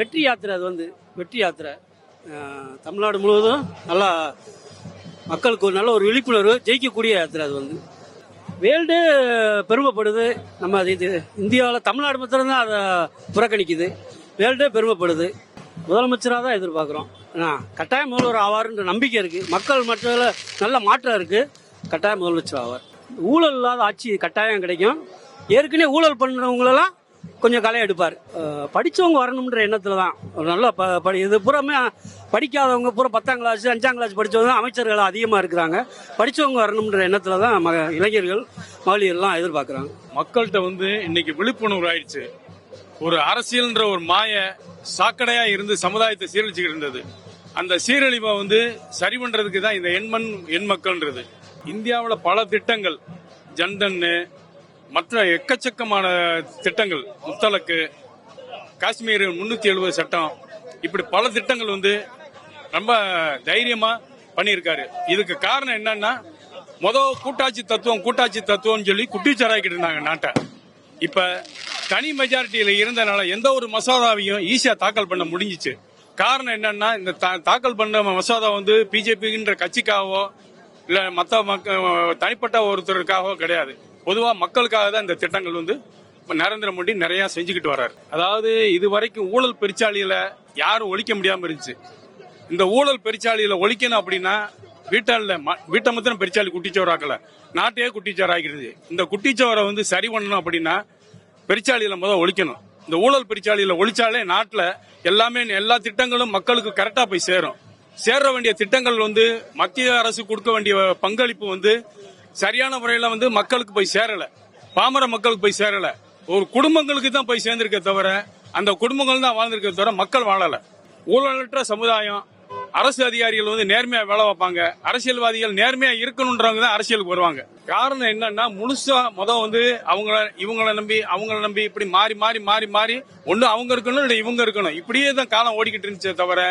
வெற்றி யாத்திரை அது வந்து வெற்றி யாத்திரை. தமிழ்நாடு முழுவதும் நல்லா மக்களுக்கு ஒரு நல்ல ஒரு விழிப்புணர்வு ஜெயிக்கக்கூடிய யாத்திரை அது வந்து. வேர்ல்டு பெருமைப்படுது. நம்ம அது இது இந்தியாவில் தமிழ்நாடு மாத்திரம்தான் அதை புறக்கணிக்குது. வேர்ல்டே பெருமைப்படுது. முதலமைச்சராக தான் எதிர்பார்க்குறோம். கட்டாயம் முதல்வர் ஆவார்ன்ற நம்பிக்கை இருக்குது மக்கள் மற்றதில் நல்ல மாற்றம் இருக்குது கட்டாயம் முதலமைச்சர் ஆவார். ஊழல் இல்லாத ஆட்சி கட்டாயம் கிடைக்கும். ஏற்கனவே ஊழல் பண்ணுறவங்களெல்லாம் கொஞ்சம் களை எடுப்பார். படித்தவங்க படிச்சவங்க வரணுன்ற எண்ணத்தில் தான் நல்லா நல்ல ப படி இது பூராமே படிக்காதவங்க பூரா பத்தாம் கிளாஸ் அஞ்சாம் கிளாஸ் படித்தவங்க அமைச்சர்கள் அதிகமாக இருக்கிறாங்க. படித்தவங்க வரணுன்ற எண்ணத்தில் தான் மக இளைஞர்கள் மகளிர்லாம் எதிர்பார்க்குறாங்க. மக்கள்கிட்ட வந்து இன்னைக்கு விழிப்புணர்வு ஆயிடுச்சு. ஒரு அரசியல்ன்ற ஒரு மாய சாக்கடையா இருந்து சமுதாயத்தை சீரழிச்சுக்கிட்டு இருந்தது. அந்த சீரழிவை வந்து சரி பண்றதுக்கு தான் இந்த எண்மண் எண் மக்கள்ன்றது இந்தியாவில் பல திட்டங்கள். ஜன்தன்னு மற்ற எக்கச்சக்கமான திட்டங்கள் முத்தலக்கு காஷ்மீர் முன்னூத்தி எழுபது சட்டம் இப்படி பல திட்டங்கள் வந்து ரொம்ப தைரியமா பண்ணியிருக்காரு. இதுக்கு காரணம் என்னன்னா மொதல் கூட்டாட்சி தத்துவம் கூட்டாட்சி தத்துவம்னு சொல்லி குட்டிச்சராக்கிட்டு இருந்தாங்க நாட்டை. இப்ப தனி மெஜாரிட்டியில இருந்தனால எந்த ஒரு மசோதாவையும் ஈஸியா தாக்கல் பண்ண முடிஞ்சிச்சு. காரணம் என்னன்னா இந்த தா- தாக்கல் பண்ண மசோதா வந்து பிஜேபின்ற கட்சிக்காகவோ இல்ல மத்த மக்கள் தனிப்பட்ட ஒருத்தருக்காகவோ கிடையாது. பொதுவா மக்களுக்காக தான் இந்த திட்டங்கள் வந்து நரேந்திர மோடி நிறைய செஞ்சுக்கிட்டு வர்றாரு. அதாவது இது வரைக்கும் ஊழல் பெருச்சாளியில யாரும் ஒழிக்க முடியாம இருந்துச்சு. இந்த ஊழல் பெருச்சாளியில ஒழிக்கணும் அப்படின்னா வீட்டாளில் வீட்டை மாத்திரம் பெருச்சாளி குட்டிச்சோறாக்கல நாட்டையே குட்டிச்சோறு ஆகிருது இந்த குட்டிச்சோரை வந்து சரி பண்ணணும் அப்படின்னா பெருச்சாளியில முதல் ஒழிக்கணும். இந்த ஊழல் பெருச்சாளியில ஒழிச்சாலே நாட்டில் எல்லாமே எல்லா திட்டங்களும் மக்களுக்கு கரெக்டா போய் சேரும். சேர வேண்டிய திட்டங்கள் வந்து மத்திய அரசு கொடுக்க வேண்டிய பங்களிப்பு வந்து சரியான முறையில வந்து மக்களுக்கு போய் சேரல. பாமர மக்களுக்கு போய் சேரல. ஒரு குடும்பங்களுக்கு தான் போய் சேர்ந்திருக்க தவிர அந்த குடும்பங்கள் தான் வாழ்ந்திருக்க தவிர மக்கள் வாழல. ஊழலற்ற சமுதாயம் அரசு அதிகாரிகள் வந்து நேர்மையா வேலை வைப்பாங்க அரசியல்வாதிகள் நேர்மையா இருக்கணுன்றவங்க தான் அரசியலுக்கு வருவாங்க. காரணம் என்னன்னா முழுசா முத வந்து அவங்கள இவங்கள நம்பி அவங்கள நம்பி இப்படி மாறி மாறி மாறி மாறி ஒண்ணு அவங்க இருக்கணும் இல்ல இவங்க இருக்கணும். இப்படியே தான் காலம் ஓடிக்கிட்டு இருந்துச்சே தவிர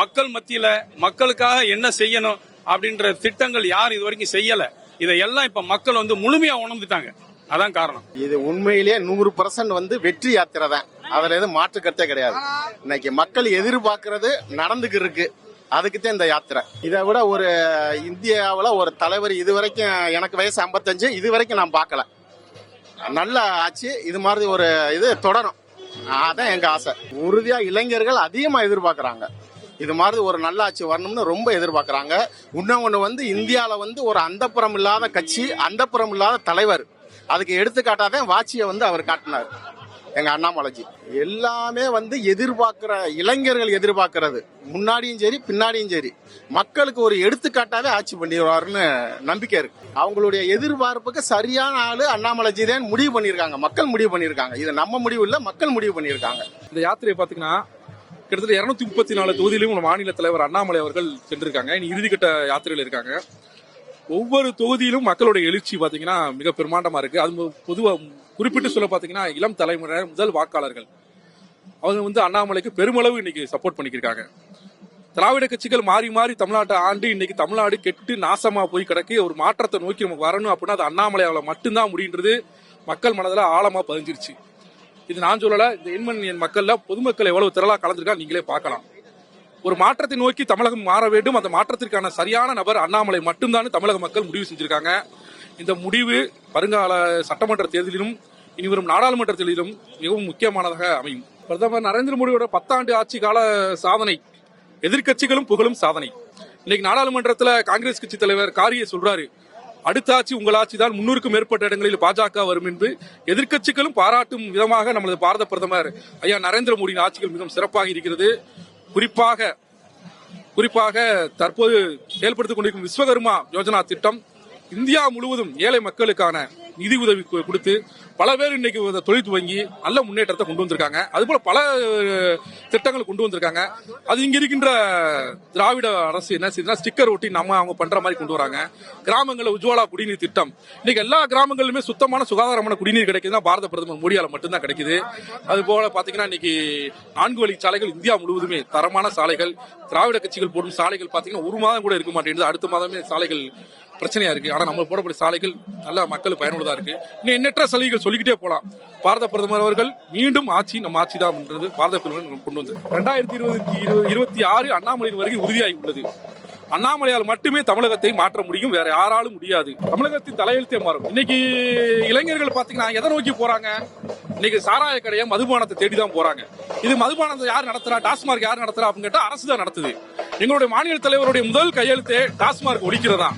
மக்கள் மத்தியில மக்களுக்காக என்ன செய்யணும் அப்படின்ற திட்டங்கள் யாரும் இது வரைக்கும் செய்யலை. இதையெல்லாம் இப்ப மக்கள் வந்து முழுமையா உணர்ந்துட்டாங்க. அதான் காரணம். இது உண்மையிலேயே நூறு பர்சன்ட் வந்து வெற்றி யாத்திரை தான். அதுல எதுவும் மாற்று கருத்தே கிடையாது. இன்னைக்கு மக்கள் எதிர்பார்க்கறது நடந்துக்கு இருக்கு. அதுக்கு தான் இந்த யாத்திரை. இதை விட ஒரு இந்தியாவில் ஒரு தலைவர் இது வரைக்கும் எனக்கு வயசு 55 இது வரைக்கும் நான் பார்க்கல. நல்ல ஆட்சி இது மாதிரி ஒரு இது தொடரும். அதான் எங்க ஆசை. உறுதியா இளைஞர்கள் அதிகமா எதிர்பார்க்கறாங்க. இது மாதிரி ஒரு நல்ல ஆட்சி வரணும்னு ரொம்ப எதிர்பார்க்கறாங்க. இன்னொன்னு வந்து இந்தியாவில் வந்து ஒரு அந்தப்புறம் இல்லாத கட்சி அந்தப்புறம் இல்லாத தலைவர். அதுக்கு எடுத்துக்காட்டாதான் வாட்சியை வந்து அவர் காட்டினார். எங்க அண்ணாமலைஜி. எல்லாமே வந்து எதிர்பார்க்கிற இளைஞர்கள் எதிர்பார்க்கறது. முன்னாடியும் சரி பின்னாடியும் சரி. மக்களுக்கு ஒரு எடுத்துக்காட்டாவே ஆட்சி பண்ணிடுவாருன்னு நம்பிக்கை இருக்கு. அவங்களுடைய எதிர்பார்ப்புக்கு சரியான ஆளு அண்ணாமலைஜி தான் முடிவு பண்ணியிருக்காங்க. மக்கள் முடிவு பண்ணியிருக்காங்க. இது நம்ம முடிவு இல்ல மக்கள் முடிவு பண்ணியிருக்காங்க. இந்த யாத்திரையை பாத்தீங்கன்னா கிட்டத்தட்ட இருநூத்தி முப்பத்தி நாலு தொகுதியிலும் மாநில தலைவர் அண்ணாமலை அவர்கள் சென்றிருக்காங்க. இனி இறுதிக்கட்ட யாத்திரையில் இருக்காங்க. ஒவ்வொரு தொகுதியிலும் மக்களுடைய எழுச்சி பாத்தீங்கன்னா மிக பிரமாண்டமா இருக்கு. அது பொதுவா குறிப்பிட்டு சொல்ல பாத்தீங்கன்னா இளம் தலைமுறை முதல் வாக்காளர்கள். அவங்க வந்து அண்ணாமலைக்கு பெருமளவு இன்னைக்கு சப்போர்ட் பண்ணிக்கிருக்காங்க. திராவிட கட்சிகள் மாறி மாறி தமிழ்நாட்டை ஆண்டு இன்னைக்கு தமிழ்நாடு கெட்டு நாசமா போய் கிடக்கு. ஒரு மாற்றத்தை நோக்கி நமக்கு வரணும் அப்படின்னா அது அண்ணாமலையால மட்டும்தான் முடின்றது மக்கள் மனதில் ஆழமா பதிஞ்சிருச்சு. இது நான் சொல்லல இந்த எண்மணியன் என் மக்கள்ல பொதுமக்கள் எவ்வளவு திரளா கலந்துருக்கா நீங்களே பார்க்கலாம். ஒரு மாற்றத்தை நோக்கி தமிழகம் மாற வேண்டும் அந்த மாற்றத்திற்கான சரியான நபர் அண்ணாமலை மட்டும்தான் தமிழக மக்கள் முடிவு செஞ்சிருக்காங்க. இந்த முடிவு வருங்கால சட்டமன்ற தேர்தலிலும் இனி வரும் நாடாளுமன்ற தேர்தலிலும் மிகவும் முக்கியமானதாக அமையும். பிரதமர் நரேந்திர மோடியோட பத்தாண்டு ஆட்சி கால சாதனை எதிர்க்கட்சிகளும் புகழும் சாதனை. இன்னைக்கு நாடாளுமன்றத்துல காங்கிரஸ் கட்சி தலைவர் காரியை சொல்றாரு. அடுத்த ஆட்சி உங்கள் ஆட்சி தான். முன்னூறுக்கும் மேற்பட்ட இடங்களில் பாஜக வரும் என்று எதிர்க்கட்சிகளும் பாராட்டும் விதமாக நமது பாரத பிரதமர் ஐயா நரேந்திர மோடியின் ஆட்சிகள் மிகவும் சிறப்பாக இருக்கிறது. குறிப்பாக குறிப்பாக தற்போது செயல்படுத்திக் கொண்டிருக்கும் விஸ்வகர்மா யோஜனா திட்டம் இந்தியா முழுவதும் ஏழை மக்களுக்கான நிதி உதவி கொடுத்து பல பேர் இன்னைக்கு தொழில் துவங்கி நல்ல முன்னேற்றத்தை கொண்டு வந்திருக்காங்க. அதுபோல பல திட்டங்கள் கொண்டு வந்திருக்காங்க. அது இங்க இருக்கின்ற திராவிட அரசு என்ன செய்யுதுன்னா ஸ்டிக்கர் ஒட்டி நம்ம அவங்க பண்ற மாதிரி கொண்டு வராங்க. கிராமங்களில் உஜ்வாலா குடிநீர் திட்டம். இன்னைக்கு எல்லா கிராமங்களிலுமே சுத்தமான சுகாதாரமான குடிநீர் கிடைக்குதுன்னா பாரத பிரதமர் மோடியால மட்டும்தான் கிடைக்குது. அது போல பாத்தீங்கன்னா இன்னைக்கு நான்கு வழி சாலைகள் இந்தியா முழுவதுமே தரமான சாலைகள் திராவிட கட்சிகள் போடும் சாலைகள் பாத்தீங்கன்னா ஒரு மாதம் கூட இருக்க மாட்டேங்குது. அடுத்த மாதமே சாலைகள் பிரச்சனையா இருக்கு. ஆனா நம்ம போடக்கூடிய சாலைகள் நல்ல மக்கள் பயனுள்ளதா இருக்கு. இன்னும் எண்ணற்ற சலுகைகள் சொல்லிக்கிட்டே போலாம். பாரத பிரதமர் அவர்கள் மீண்டும் ஆட்சி நம்ம ஆட்சி தான் பாரத பிரதமர் கொண்டு வந்து ரெண்டாயிரத்தி இருபத்தி இருபத்தி ஆறு அண்ணாமலையின் வரைக்கும் உறுதியாகி உள்ளது. அண்ணாமலையால் மட்டுமே தமிழகத்தை மாற்ற முடியும். வேற யாராலும் முடியாது. தமிழகத்தின் தலையெழுத்தே மாறும். இன்னைக்கு இளைஞர்கள் பாத்தீங்கன்னா எதை நோக்கி போறாங்க? இன்னைக்கு சாராய கடையை மதுபானத்தை தேடி தான் போறாங்க. இது மதுபானத்தை யார் நடத்துறா? டாஸ்மார்க் யார் நடத்துறா அப்படின்னு கேட்டா அரசு தான் நடத்துது. எங்களுடைய மாநில தலைவருடைய முதல் கையெழுத்தே டாஸ்மார்க் ஒழிக்கிறதா.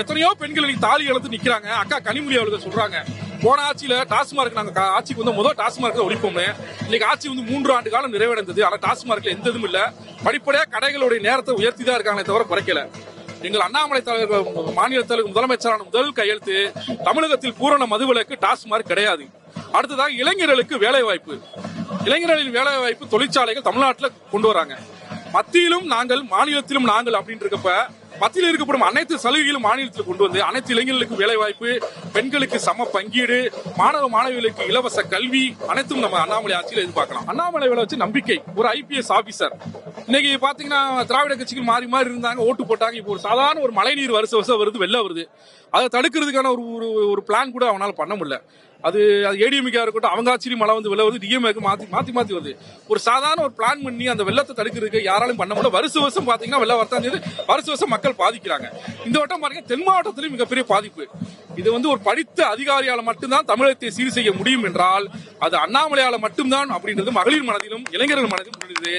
எத்தனையோ பெண்கள் இன்னைக்கு தாலி எழுத்து நிக்கிறாங்க. அக்கா கனிமொழி அவர்கள் சொல்றாங்க. போன ஆட்சியில டாஸ்மார்க் நாங்க ஆட்சிக்கு வந்து முதல் டாஸ்மார்க் ஒழிப்போம்னு. இன்னைக்கு ஆட்சி வந்து மூன்று ஆண்டு காலம் நிறைவடைந்தது. ஆனா டாஸ்மார்க்ல எந்த இதுவும் இல்ல. படிப்படியா கடைகளுடைய நேரத்தை உயர்த்தி தான் இருக்காங்களே தவிர குறைக்கல. எங்கள் அண்ணாமலை தலைவர் மாநில தலைவர் முதலமைச்சரான முதல் கையெழுத்து தமிழகத்தில் பூரண மதுவிலக்கு டாஸ்மார்க் கிடையாது. அடுத்ததாக இளைஞர்களுக்கு வேலை வாய்ப்பு இளைஞர்களின் வேலை வாய்ப்பு தொழிற்சாலைகள் தமிழ்நாட்டில் கொண்டு வராங்க. மத்தியிலும் நாங்கள் மாநிலத்திலும் நாங்கள் அப்படின்னு இருக்கப்ப மத்தியில் இருக்கப்படும் அனைத்து சலுகைகளும் மாநிலத்தில் கொண்டு வந்து அனைத்து இளைஞர்களுக்கு வேலைவாய்ப்பு பெண்களுக்கு சம பங்கீடு மாணவ மாணவிகளுக்கு இலவச கல்வி அனைத்தும் நம்ம அண்ணாமலை ஆட்சியில் எதிர்பார்க்கலாம். அண்ணாமலை வேலை வச்சு நம்பிக்கை ஒரு ஐபிஎஸ் ஆபீசர் இன்னைக்கு பாத்தீங்கன்னா திராவிட கட்சிகள் மாறி மாறி இருந்தாங்க ஓட்டு போட்டாங்க இப்போ ஒரு சாதாரண ஒரு மழைநீர் வருஷ வருஷம் வருது வெளில வருது. அதை தடுக்கிறதுக்கான ஒரு ஒரு- ஒரு பிளான் கூட அவனால் பண்ண முடியல. அது அது ஏடிஎம்கா இருக்கட்டும் அவங்க ஆட்சியிலும் மழை வந்து வெள்ள வருது டிஎம்ஏக்கு மாற்றி மாற்றி மாற்றி வருது. ஒரு சாதாரண ஒரு பிளான் பண்ணி அந்த வெள்ளத்தை தடுக்கிறதுக்கு யாராலும் பண்ண முடியல. வருஷ வருஷம் பார்த்தீங்கன்னா வெள்ள வரத்தான் செய்யுது. வருஷ வருஷம் மக்கள் பாதிக்கிறாங்க. இந்த வட்டம் பாருங்க தென் மாவட்டத்திலும் மிகப்பெரிய பாதிப்பு. இது வந்து ஒரு படித்த அதிகாரியால மட்டும்தான் தமிழகத்தை சீர் செய்ய முடியும் என்றால் அது அண்ணாமலையால மட்டும்தான் அப்படின்றது மகளிர் மனதிலும் இளைஞர்கள் மனதிலும் புரியுது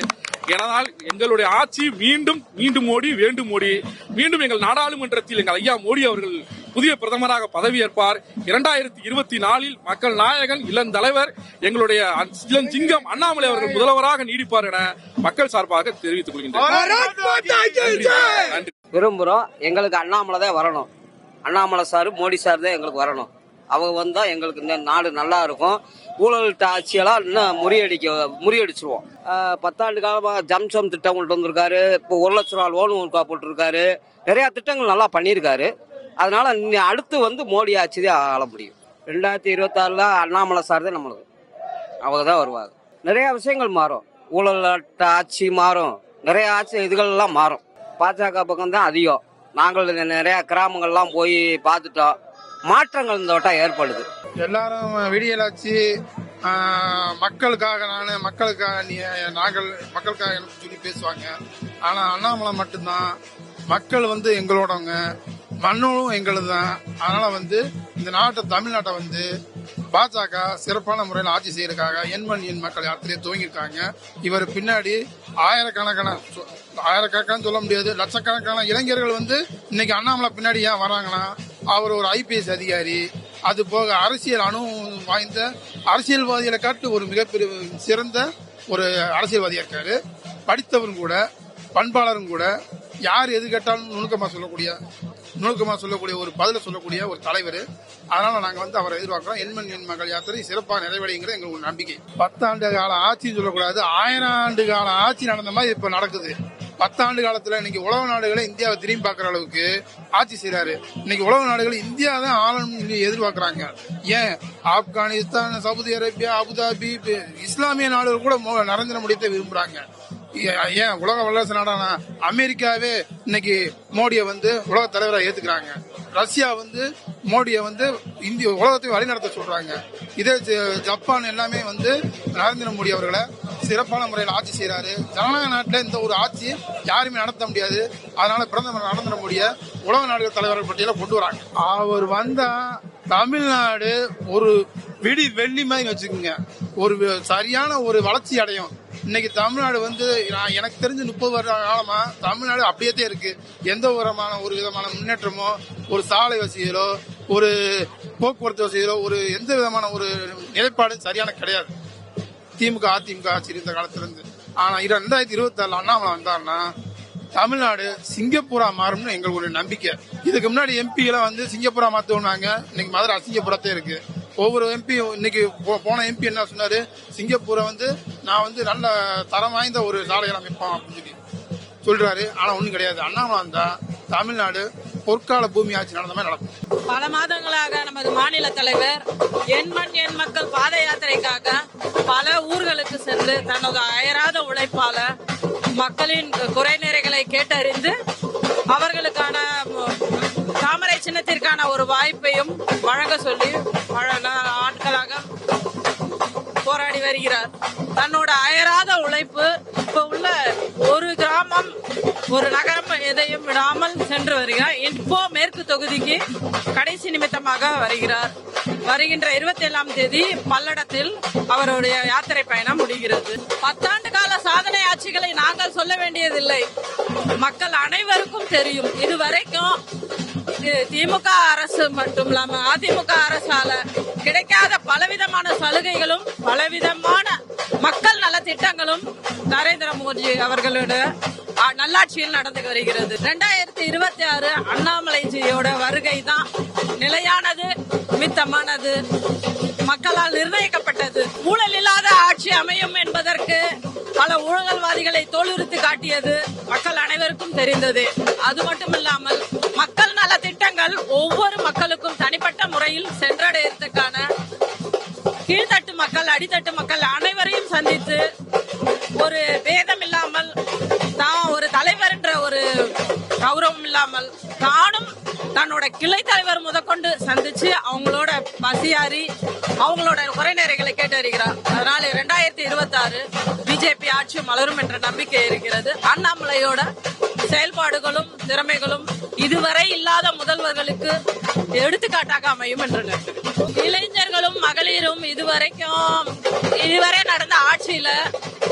ஏனால் எங்களுடைய ஆட்சி மீண்டும் மீண்டும் மோடி வேண்டும் மோடி மீண்டும் எங்கள் நாடாளுமன்றத்தில் எங்கள் ஐயா மோடி அவர்கள் புதிய பிரதமராக பதவியேற்பார். இரண்டாயிரத்தி இருபத்தி நாலில் மக்கள் நாயகன் இளம் தலைவர் எங்களுடைய சிங்கம் அண்ணாமலை அவர்கள் முதல்வராக நீடிப்பார் என மக்கள் சார்பாக தெரிவித்துக் கொள்கின்றனர் விரும்புகிறோம் எங்களுக்கு அண்ணாமலை தான் வரணும். அண்ணாமலை சார் மோடி சார் தான் எங்களுக்கு வரணும். அவங்க வந்தால் எங்களுக்கு இந்த நாடு நல்லா இருக்கும். ஊழல் ஆட்சியெல்லாம் இன்னும் முறியடிக்க முறியடிச்சிருவோம். பத்தாண்டு காலமாக ஜம்சம் திட்டம் கொண்டு வந்திருக்காரு. இப்போ ஒரு லட்ச ரூபா லோன் ஒருக்கா போட்டிருக்காரு. நிறையா திட்டங்கள் நல்லா பண்ணியிருக்காரு. அதனால அடுத்து வந்து மோடி ஆட்சி தான் ஆள முடியும். ரெண்டாயிரத்தி இருபத்தாறில் அண்ணாமலை சார் தான் நம்மளுக்கு அவங்க தான் வருவாங்க. நிறையா விஷயங்கள் மாறும். ஊழல் ஆட்சி மாறும். நிறைய ஆட்சி இதுகள்லாம் மாறும். பாஜக பக்கம் தான் அதிகம். நாங்கள் நிறைய கிராமங்கள்லாம் போய் பார்த்துட்டோம் மாற்றங்கள் இந்த வட்டம் ஏற்படுது. எல்லாரும் விடியலாச்சு. மக்களுக்காக நான் மக்களுக்காக நீ நாங்கள் மக்களுக்காக எனக்கு சொல்லி பேசுவாங்க. ஆனா அண்ணாமலை மட்டும்தான். மக்கள் வந்து எங்களோடவங்க. மண்ணும் எங்களுது தான் அதனால வந்து இந்த நாட்டை தமிழ்நாட்டை வந்து பாஜக சிறப்பான முறையில் ஆட்சி செய்யறதுக்காக எண்மண் எண் மக்கள் யாத்திரையை துவங்கியிருக்காங்க. இவர் பின்னாடி ஆயிரக்கணக்கான ஆயிரக்கணக்கான சொல்ல முடியாது லட்சக்கணக்கான இளைஞர்கள் வந்து இன்னைக்கு அண்ணாமலை பின்னாடி ஏன் வராங்கன்னா அவர் ஒரு ஐபிஎஸ் அதிகாரி அது போக அரசியல் அணு வாய்ந்த அரசியல்வாதிகளை காட்டு ஒரு மிகப்பெரிய சிறந்த ஒரு அரசியல்வாதியாக இருக்காரு. படித்தவரும் கூட பண்பாளரும் கூட யார் எது கேட்டாலும் நுணுக்கமாக சொல்லக்கூடிய நுணுக்கமாக சொல்லக்கூடிய ஒரு பதில சொல்லக்கூடிய ஒரு தலைவர். அதனால நாங்கள் வந்து அவரை எதிர்பார்க்கிறோம். எண்மண் எண் மகள் யாத்திரை சிறப்பாக நிறைவடைங்கிற எங்களுக்கு ஒரு நம்பிக்கை. பத்தாண்டு கால ஆட்சி சொல்லக்கூடாது. ஆயிரம் ஆண்டு கால ஆட்சி நடந்த மாதிரி இப்போ நடக்குது. பத்தாண்டு காலத்துல இன்னைக்கு உலக நாடுகளை இந்தியாவை திரும்பி பார்க்குற அளவுக்கு ஆட்சி செய்கிறாரு இன்னைக்கு உலக நாடுகள் இந்தியா தான் ஆளணும் எதிர்பார்க்குறாங்க. ஏன்? ஆப்கானிஸ்தான் சவுதி அரேபியா அபுதாபி இஸ்லாமிய நாடுகள் கூட மோ- நரேந்திர மோடியத்தை விரும்புகிறாங்க ஏன் உலக வல்லரசு நாடான அமெரிக்காவே இன்னைக்கு மோடியை வந்து உலக தலைவராக ஏத்துக்கிறாங்க. ரஷ்யா வந்து மோடியை வந்து இந்திய உலகத்தை வழிநடத்த சொல்றாங்க. இதே ஜ- ஜப்பான் எல்லாமே வந்து நரேந்திர மோடி அவர்களை சிறப்பான முறையில் ஆட்சி செய்யறாரு ஜனநாயக நாட்டில் இந்த ஒரு ஆட்சி யாருமே நடத்த முடியாது. அதனால பிரதமர் நரேந்திர மோடியை உலக நாடுகள் தலைவர்கள் பட்டியல கொண்டு வராங்க. அவர் வந்தா தமிழ்நாடு ஒரு விடி வெள்ளி மாதிரி வச்சுக்கோங்க. ஒரு சரியான ஒரு வளர்ச்சி அடையும். இன்னைக்கு தமிழ்நாடு வந்து நான் எனக்கு தெரிஞ்சு முப்பது வருட காலமா தமிழ்நாடு அப்படியே தான் இருக்கு. எந்த விதமான ஒரு விதமான முன்னேற்றமோ ஒரு சாலை வசதிகளோ ஒரு போக்குவரத்து வசதிகளோ ஒரு எந்த விதமான ஒரு நிலைப்பாடு சரியான கிடையாது. திமுக அதிமுக ஆட்சி இருந்த காலத்திலிருந்து. ஆனா ரெண்டாயிரத்தி இருபத்தி ஆறுல அண்ணாமலை வந்தாருன்னா தமிழ்நாடு சிங்கப்பூரா மாறும்னு எங்களுக்கு ஒரு நம்பிக்கை. இதுக்கு முன்னாடி எம்பி எல்லாம் வந்து சிங்கப்பூரா மாத்துவாங்க இன்னைக்கு மதுரை சிங்கப்பூரத்தே இருக்கு. ஒவ்வொரு எம்பி இன்னைக்கு போ- போன எம்பி என்ன சொன்னாரு? சிங்கப்பூரை வந்து நான் வந்து நல்ல தரம் வாய்ந்த ஒரு சாலைகள் அமைப்பான் அப்படின்னு சொல்லி சொல்றாரு. ஆனா ஒண்ணும் கிடையாது. அண்ணாமலை வந்தா தமிழ்நாடு பொற்கால பூமி ஆட்சி நடந்த மாதிரி நடக்கும். பல மாதங்களாக நமது மாநில தலைவர் என் மண் என் மக்கள் பாத யாத்திரைக்காக பல ஊர்களுக்கு சென்று தனது அயராத உழைப்பால மக்களின் குறைநிறைகளை கேட்டறிந்து அவர்களுக்கான தாமரை சின்னத்திற்கான ஒரு வாய்ப்பையும் வழங்க சொல்லி இருக்கிறார் தன்னோட அயராத உழைப்பு இப்ப உள்ள ஒரு கிராமம் ஒரு நகரம் எதையும் விடாமல் சென்று வருகிறார். இப்போ மேற்கு தொகுதிக்கு கடைசி நிமித்தமாக வருகிறார். வருகின்ற இருபத்தி ஏழாம் தேதி பல்லடத்தில் அவருடைய யாத்திரை பயணம் முடிகிறது. பத்தாண்டு கால சாதனை ஆட்சிகளை நாங்கள் சொல்ல வேண்டியதில்லை. மக்கள் அனைவருக்கும் தெரியும். இதுவரைக்கும் திமுக அரசு மட்டும் இல்லாம அதிமுக அரசால கிடைக்காத பலவிதமான சலுகைகளும் பலவிதமான மக்கள் நல திட்டங்களும் நரேந்திர மோடி அவர்களோட நல்லாட்சியில் நடந்து வருகிறது. ரெண்டாயிரத்தி இருபத்தி ஆறு அண்ணாமலைஜியோட வருகை தான் நிலையானது. மித்தமானது மக்களால் நிர்ணயிக்கப்பட்டது. ஊழல் இல்லாத ஆட்சி அமையும் என்பதற்கு பல ஊழல்வாதிகளை தோலுரித்து காட்டியது மக்கள் அனைவருக்கும் தெரிந்தது. அது மட்டுமில்லாமல் மக்கள் நல திட்டங்கள் ஒவ்வொரு மக்களுக்கும் தனிப்பட்ட முறையில் சென்றடையறதுக்கான கீழ்த்தட்டு மக்கள் அடித்தட்டு மக்கள் அனைவரையும் சந்தித்து ஒரு பேதம் இல்லாமல் தான் ஒரு தலைவர் என்ற ஒரு கௌரவம் இல்லாமல் தானும் தன்னோட கிளை தலைவர் முதற்கொண்டு சந்திச்சு அவங்களோட பசியாரி அவங்களோட குறைநேரைகளை கேட்டறிகிறார் அதனால இரண்டாயிரத்தி இருபத்தி ஆறு பிஜேபி ஆட்சி மலரும் என்ற நம்பிக்கை இருக்கிறது. அண்ணாமலையோட செயல்பாடுகளும் திறமைகளும் இதுவரை இல்லாத முதல்வர்களுக்கு எடுத்துக்காட்டாக அமையும் என்று இளைஞர்களும் மகளிரும் இதுவரைக்கும் இதுவரை நடந்த ஆட்சியில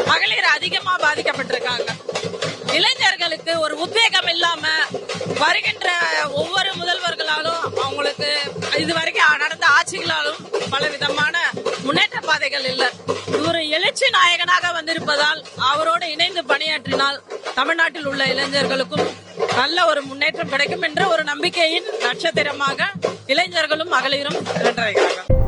மகளிர் அதிகமா பாதிக்கப்பட்டிருக்காங்க. இளைஞர்களுக்கு ஒரு உத்வேகம் இல்லாம வருகின்ற ஒவ்வொரு முதல்வர்களாலும் அவங்களுக்கு இதுவரைக்கும் நடந்த ஆட்சிகளாலும் பல விதமான முன்னேற்ற பாதைகள் இல்லை. இவர் எழுச்சி நாயகனாக வந்திருப்பதால் அவரோடு இணைந்து பணியாற்றினால் தமிழ்நாட்டில் உள்ள இளைஞர்களுக்கும் நல்ல ஒரு முன்னேற்றம் கிடைக்கும் என்ற ஒரு நம்பிக்கையின் நட்சத்திரமாக இளைஞர்களும் மகளிரும் நன்றாக